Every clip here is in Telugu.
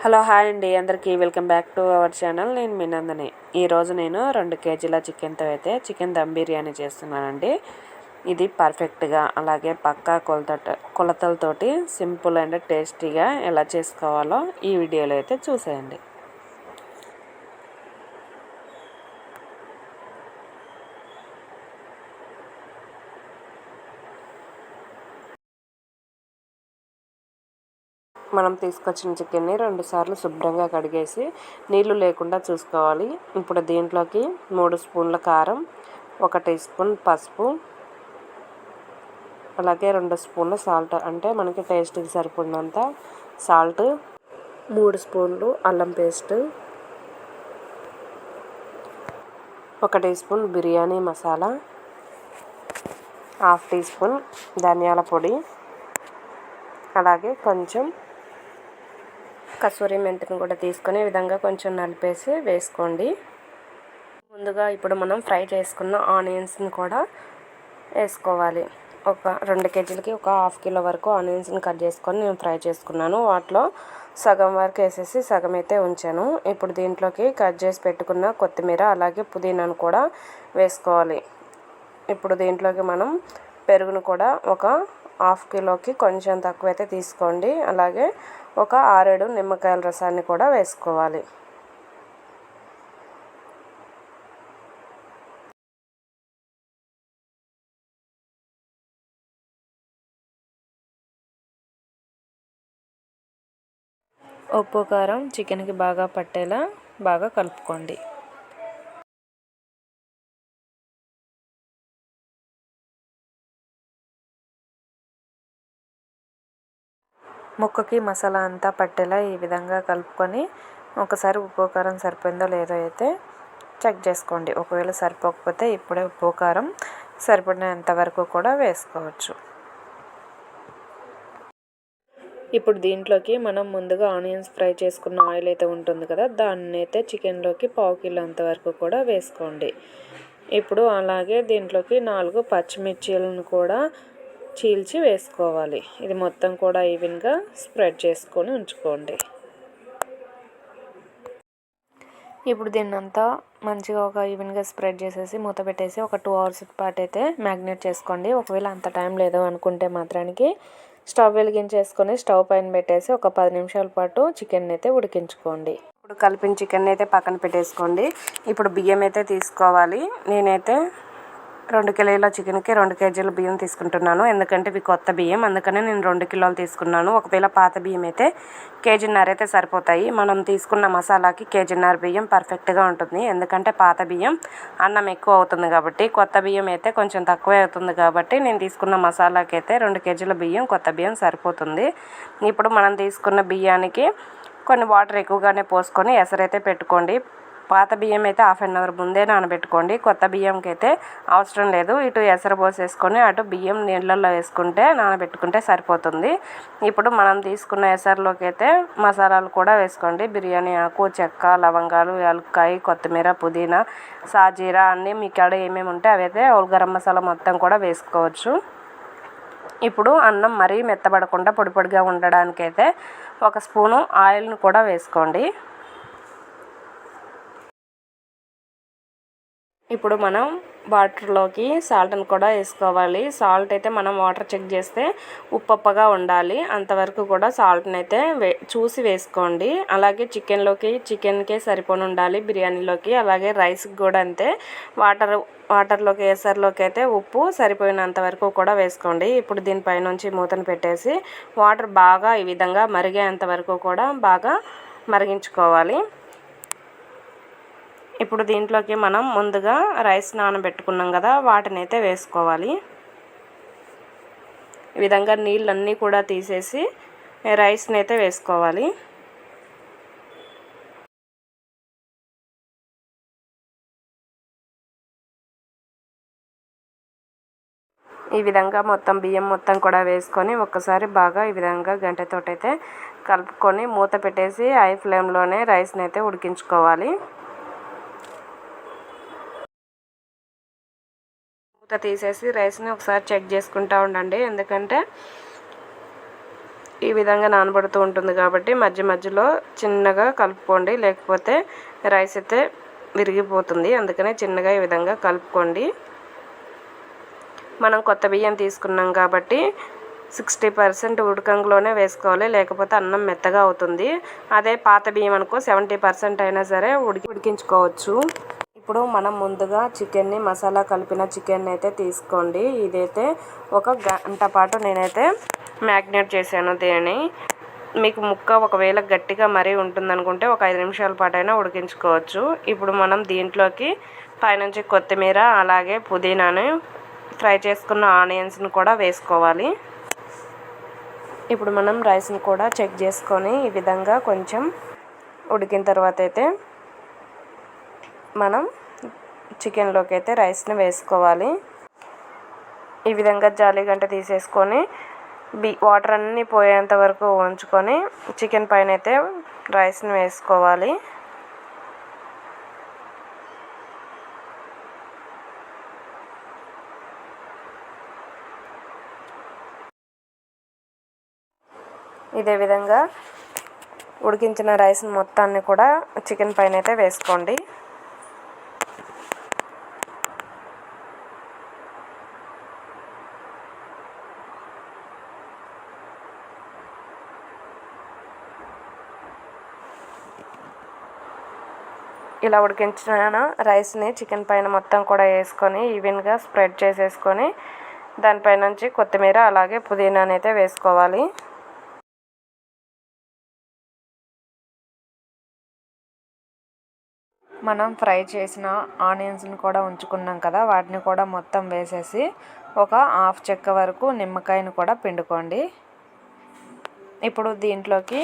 హలో హాయ్ అండి. అందరికీ welcome back to our channel. నేను మీ నందని. ఈరోజు నేను రెండు కేజీల చికెన్తో అయితే చికెన్ దమ్ బిర్యానీ చేస్తున్నానండి. ఇది పర్ఫెక్ట్గా అలాగే పక్కా కొలత కొలతలతోటి సింపుల్ అండ్ టేస్టీగా ఎలా చేసుకోవాలో ఈ వీడియోలో అయితే చూసేయండి. మనం తీసుకొచ్చిన చికెన్ని రెండుసార్లు శుభ్రంగా కడిగేసి నీళ్ళు లేకుండా చూసుకోవాలి. ఇప్పుడు దీంట్లోకి మూడు స్పూన్ల కారం ఒక టీ స్పూన్ పసుపు అలాగే రెండు స్పూన్ల సాల్ట్. అంటే మనకి టేస్ట్కి సరిపడినంత సాల్ట్ మూడు స్పూన్లు అల్లం పేస్ట్ ఒక teaspoon biryani masala half teaspoon ధనియాల పొడి అలాగే కొంచెం కసూరి మెంతిని కూడా తీసుకొని ఈ విధంగా కొంచెం నలిపేసి వేసుకోండి. ముందుగా ఇప్పుడు మనం ఫ్రై చేసుకున్న ఆనియన్స్ని కూడా వేసుకోవాలి. ఒక రెండు కేజీలకి ఒక హాఫ్ కిలో వరకు ఆనియన్స్ని కట్ చేసుకొని నేను ఫ్రై చేసుకున్నాను. వాటిలో సగం వరకు వేసేసి సగం అయితే ఉంచాను. ఇప్పుడు దీంట్లోకి కట్ చేసి పెట్టుకున్న కొత్తిమీర అలాగే పుదీనాను కూడా వేసుకోవాలి. ఇప్పుడు దీంట్లోకి మనం పెరుగును కూడా ఒక హాఫ్ కిలోకి కొంచెం తక్కువ అయితే తీసుకోండి. అలాగే ఒక ఆరేడు నిమ్మకాయల రసాన్ని కూడా వేసుకోవాలి. ఉప్పు కారం చికెన్కి బాగా పట్టేలా బాగా కలుపుకోండి. ముక్కకి మసాలా అంతా పట్టేలా ఈ విధంగా కలుపుకొని ఒకసారి ఉప్పు కారం సరిపోయిందో లేదో అయితే చెక్ చేసుకోండి. ఒకవేళ సరిపోకపోతే ఇప్పుడే ఉప్పు కారం సరిపడినంత వరకు కూడా వేసుకోవచ్చు. ఇప్పుడు దీంట్లోకి మనం ముందుగా ఆనియన్స్ ఫ్రై చేసుకున్న ఆయిల్ అయితే ఉంటుంది కదా దాన్ని అయితే చికెన్లోకి పావు కిలో అంతవరకు కూడా వేసుకోండి. ఇప్పుడు అలాగే దీంట్లోకి నాలుగు పచ్చిమిర్చీలను కూడా చీల్చి వేసుకోవాలి. ఇది మొత్తం కూడా ఈవెన్గా స్ప్రెడ్ చేసుకొని ఉంచుకోండి. ఇప్పుడు దీన్నంతా మంచిగా ఒక ఈవెన్గా స్ప్రెడ్ చేసేసి మూత పెట్టేసి ఒక టూ అవర్స్ పాటు అయితే మ్యాగ్నేట్ చేసుకోండి. ఒకవేళ అంత టైం లేదు అనుకుంటే మాత్రానికి స్టవ్ వెలిగించేసుకొని స్టవ్ పైన పెట్టేసి ఒక పది నిమిషాల పాటు చికెన్ అయితే ఉడికించుకోండి. ఇప్పుడు కలిపిన చికెన్ అయితే పక్కన పెట్టేసుకోండి. ఇప్పుడు బియ్యం అయితే తీసుకోవాలి. నేనైతే రెండు కిలోల చికెన్కి రెండు కేజీల బియ్యం తీసుకుంటున్నాను. ఎందుకంటే ఇవి కొత్త బియ్యం. అందుకనే నేను రెండు కిలోలు తీసుకున్నాను. ఒకవేళ పాత బియ్యం అయితే కేజీన్నర అయితే సరిపోతాయి. మనం తీసుకున్న మసాలాకి కేజీన్నర బియ్యం పర్ఫెక్ట్గా ఉంటుంది. ఎందుకంటే పాత బియ్యం అన్నం ఎక్కువ అవుతుంది కాబట్టి కొత్త బియ్యం అయితే కొంచెం తక్కువే అవుతుంది కాబట్టి నేను తీసుకున్న మసాలాకి అయితే రెండు కేజీల బియ్యం కొత్త బియ్యం సరిపోతుంది. ఇప్పుడు మనం తీసుకున్న బియ్యానికి కొన్ని వాటర్ ఎక్కువగానే పోసుకొని ఎసరైతే పెట్టుకోండి. పాత బియ్యం అయితే హాఫ్ అన్ అవర్ ముందే నానబెట్టుకోండి. కొత్త బియ్యంకి అయితే అవసరం లేదు. ఇటు ఎసరు పోసేసుకొని అటు బియ్యం నీళ్ళల్లో వేసుకుంటే నానబెట్టుకుంటే సరిపోతుంది. ఇప్పుడు మనం తీసుకున్న ఎసరులోకి అయితే మసాలాలు కూడా వేసుకోండి. బిర్యానీ ఆకు చెక్క లవంగాలు యాలక్కాయ కొత్తిమీర పుదీనా సాజీరా అన్నీ మీ కాడ ఏమేమి ఉంటే అవైతే గరం మసాలా మొత్తం కూడా వేసుకోవచ్చు. ఇప్పుడు అన్నం మరీ మెత్తబడకుండా పొడి పొడిగా ఉండడానికైతే ఒక స్పూను ఆయిల్ను కూడా వేసుకోండి. ఇప్పుడు మనం వాటర్లోకి సాల్ట్ని కూడా వేసుకోవాలి. సాల్ట్ అయితే మనం వాటర్ చెక్ చేస్తే ఉప్పప్పగా ఉండాలి. అంతవరకు కూడా సాల్ట్ని అయితే వే చూసి వేసుకోండి. అలాగే చికెన్లోకి చికెన్కే సరిపోని ఉండాలి బిర్యానీలోకి అలాగే రైస్కి కూడా అంతే. వాటర్ వాటర్లోకి వేసరిలోకి అయితే ఉప్పు సరిపోయినంత వరకు కూడా వేసుకోండి. ఇప్పుడు దీనిపైనుంచి మూతను పెట్టేసి వాటర్ బాగా ఈ విధంగా మరిగేంత వరకు కూడా బాగా మరిగించుకోవాలి. ఇప్పుడు దీంట్లోకి మనం ముందుగా రైస్ నానబెట్టుకున్నాం కదా వాటిని అయితే వేసుకోవాలి. ఈ విధంగా నీళ్ళన్నీ కూడా తీసేసి రైస్ని అయితే వేసుకోవాలి. ఈ విధంగా మొత్తం బియ్యం మొత్తం కూడా వేసుకొని ఒక్కసారి బాగా ఈ విధంగా గంటతోటైతే కలుపుకొని మూత పెట్టేసి హై ఫ్లేమ్లోనే రైస్ని అయితే ఉడికించుకోవాలి. మూత తీసేసి రైస్ని ఒకసారి చెక్ చేసుకుంటూ ఉండండి. ఎందుకంటే ఈ విధంగా నానబడుతూ ఉంటుంది కాబట్టి మధ్య మధ్యలో చిన్నగా కలుపుకోండి. లేకపోతే రైస్ అయితే విరిగిపోతుంది. అందుకనే చిన్నగా ఈ విధంగా కలుపుకోండి. మనం కొత్త బియ్యం తీసుకున్నాం కాబట్టి సిక్స్టీ పర్సెంట్ ఉడకంలోనే వేసుకోవాలి. లేకపోతే అన్నం మెత్తగా అవుతుంది. అదే పాత బియ్యం అనుకో సెవెంటీ పర్సెంట్ అయినా సరే ఉడికి ఉడికించుకోవచ్చు. ఇప్పుడు మనం ముందుగా చికెన్ని మసాలా కలిపిన చికెన్ అయితే తీసుకోండి. ఇదైతే ఒక గంట పాటు నేనైతే మ్యాగ్నేట్ చేశాను దీన్ని. మీకు ముక్క ఒకవేళ గట్టిగా మరీ ఉంటుందనుకుంటే ఒక ఐదు నిమిషాల పాటు అయినా ఉడికించుకోవచ్చు. ఇప్పుడు మనం దీంట్లోకి పైనుంచి కొత్తిమీర అలాగే పుదీనాని ఫ్రై చేసుకున్న ఆనియన్స్ని కూడా వేసుకోవాలి. ఇప్పుడు మనం రైస్ని కూడా చెక్ చేసుకొని ఈ విధంగా కొంచెం ఉడికిన తర్వాత అయితే మనం చికెన్లోకి అయితే రైస్ని వేసుకోవాలి. ఈ విధంగా జాలి గంట తీసేసుకొని బి వాటర్ అన్నీ పోయేంత వరకు ఉంచుకొని చికెన్ పైన అయితే రైస్ని వేసుకోవాలి. ఇదే విధంగా ఉడికించిన రైస్ మొత్తాన్ని కూడా చికెన్ పైన అయితే వేసుకోండి. ఇలా ఉడికించిన రైస్ని చికెన్ పైన మొత్తం కూడా వేసుకొని ఈవెన్గా స్ప్రెడ్ చేసేసుకొని దానిపై నుంచి కొత్తిమీర అలాగే పుదీనాని అయితే వేసుకోవాలి. మనం ఫ్రై చేసిన ఆనియన్స్ని కూడా ఉంచుకున్నాం కదా వాటిని కూడా మొత్తం వేసేసి ఒక హాఫ్ చెక్క వరకు నిమ్మకాయని కూడా పిండుకోండి. ఇప్పుడు దీంట్లోకి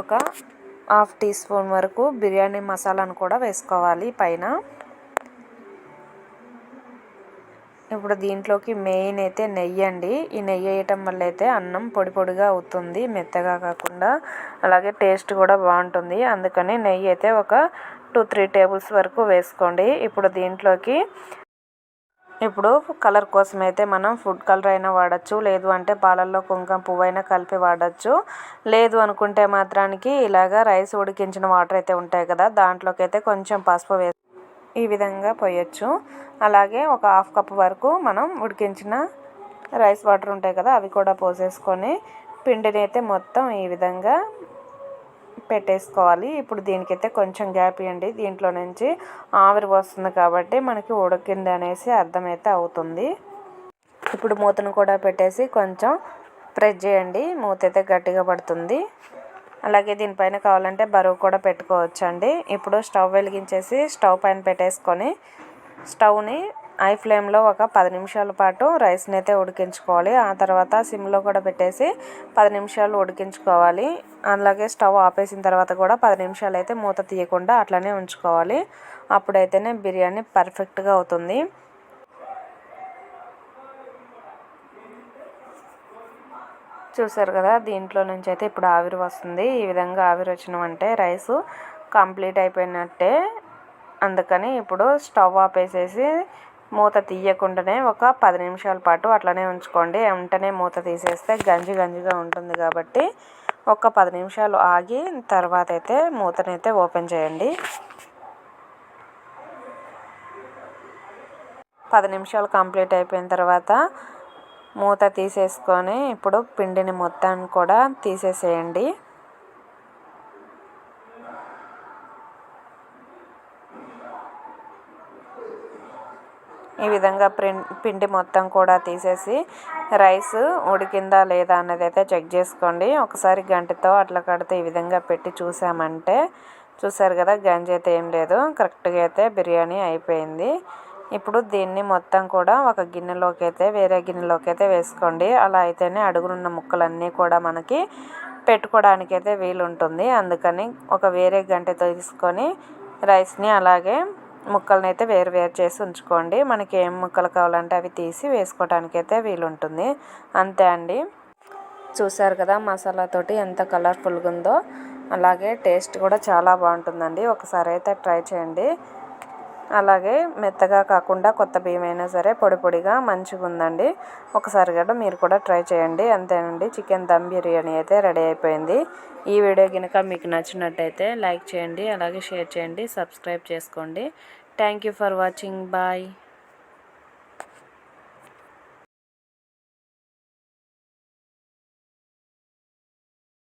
ఒక హాఫ్ టీ స్పూన్ వరకు బిర్యానీ మసాలాను కూడా వేసుకోవాలి పైన. ఇప్పుడు దీంట్లోకి మెయిన్ అయితే నెయ్యి అండి. ఈ నెయ్యి వేయటం వల్ల అయితే అన్నం పొడి పొడిగా అవుతుంది మెత్తగా కాకుండా. అలాగే టేస్ట్ కూడా బాగుంటుంది. అందుకని నెయ్యి అయితే ఒక టూ త్రీ టేబుల్స్ వరకు వేసుకోండి. ఇప్పుడు దీంట్లోకి ఇప్పుడు కలర్ కోసం అయితే మనం ఫుడ్ కలర్ అయినా వాడచ్చు. లేదు అంటే పాలల్లో కుంకుమ పువ్వు అయినా కలిపి వాడచ్చు. లేదు అనుకుంటే మాత్రానికి ఇలాగా రైస్ ఉడికించిన వాటర్ అయితే ఉంటాయి కదా దాంట్లోకి అయితే కొంచెం పసుపు వేసి ఈ విధంగా పోయచ్చు. అలాగే ఒక హాఫ్ కప్ వరకు మనం ఉడికించిన రైస్ వాటర్ ఉంటాయి కదా అవి కూడా పోసేసుకొని పిండిని అయితే మొత్తం ఈ విధంగా పెట్టేసుకోవాలి. ఇప్పుడు దీనికైతే కొంచెం గ్యాప్ ఇవ్వండి. దీంట్లో నుంచి ఆవిరి వస్తుంది కాబట్టి మనకి ఉడికింది అనేసి అర్థమైతే అవుతుంది. ఇప్పుడు మూతను కూడా పెట్టేసి కొంచెం ప్రెస్ చేయండి. మూత అయితే గట్టిగా పడుతుంది. అలాగే దీనిపైన కావాలంటే బరువు కూడా పెట్టుకోవచ్చండి. ఇప్పుడు స్టవ్ వెలిగించేసి స్టవ్ పైన పెట్టేసుకొని స్టవ్ని హై ఫ్లేమ్లో ఒక పది నిమిషాల పాటు రైస్ని అయితే ఉడికించుకోవాలి. ఆ తర్వాత సిమ్లో కూడా పెట్టేసి పది నిమిషాలు ఉడికించుకోవాలి. అలాగే స్టవ్ ఆపేసిన తర్వాత కూడా పది నిమిషాలు అయితే మూత తీయకుండా అట్లనే ఉంచుకోవాలి. అప్పుడైతేనే బిర్యానీ పర్ఫెక్ట్గా అవుతుంది. చూసారు కదా దీంట్లో నుంచి అయితే ఇప్పుడు ఆవిరి వస్తుంది. ఈ విధంగా ఆవిరి వచ్చినామంటే రైస్ కంప్లీట్ అయిపోయినట్టే. అందుకని ఇప్పుడు స్టవ్ ఆపేసేసి మూత తీయకుండానే ఒక పది నిమిషాల పాటు అట్లనే ఉంచుకోండి. వెంటనే మూత తీసేస్తే గంజి గంజిగా ఉంటుంది కాబట్టి ఒక పది నిమిషాలు ఆగి తర్వాత అయితే మూతనైతే ఓపెన్ చేయండి. పది నిమిషాలు కంప్లీట్ అయిపోయిన తర్వాత మూత తీసేసుకొని ఇప్పుడు పిండిని మొత్తాన్ని కూడా తీసేసేయండి. ఈ విధంగా పిండి మొత్తం కూడా తీసేసి రైస్ ఉడికిందా లేదా అనేది అయితే చెక్ చేసుకోండి. ఒకసారి గంటతో అట్లా కడితే ఈ విధంగా పెట్టి చూసామంటే చూసారు కదా గంజి అయితే ఏం లేదు. కరెక్ట్గా అయితే బిర్యానీ అయిపోయింది. ఇప్పుడు దీన్ని మొత్తం కూడా ఒక గిన్నెలోకి అయితే వేరే గిన్నెలోకి అయితే వేసుకోండి. అలా అయితేనే అడుగునున్న ముక్కలన్నీ కూడా మనకి పెట్టుకోవడానికి అయితే వీలుంటుంది. అందుకని ఒక వేరే గంటతో తీసుకొని రైస్ని అలాగే ముక్కలను అయితే వేరు వేరు చేసి ఉంచుకోండి. మనకి ఏం ముక్కలు కావాలంటే అవి తీసి వేసుకోవడానికి అయితే వీలుంటుంది. అంతే అండి. చూసారు కదా మసాలాతోటి ఎంత కలర్ఫుల్గా ఉందో. అలాగే టేస్ట్ కూడా చాలా బాగుంటుందండి. ఒకసారి అయితే ట్రై చేయండి. అలాగే మెత్తగా కాకుండా కొత్త బియ్యం అయినా సరే పొడి పొడిగా మంచిగా ఉందండి ఒకసారి కూడా మీరు కూడా ట్రై చేయండి. అంతేనండి చికెన్ దమ్ బిర్యానీ అయితే రెడీ అయిపోయింది. ఈ వీడియో కనుక మీకు నచ్చినట్టయితే లైక్ చేయండి అలాగే షేర్ చేయండి సబ్స్క్రైబ్ చేసుకోండి. Thank you for watching. Bye.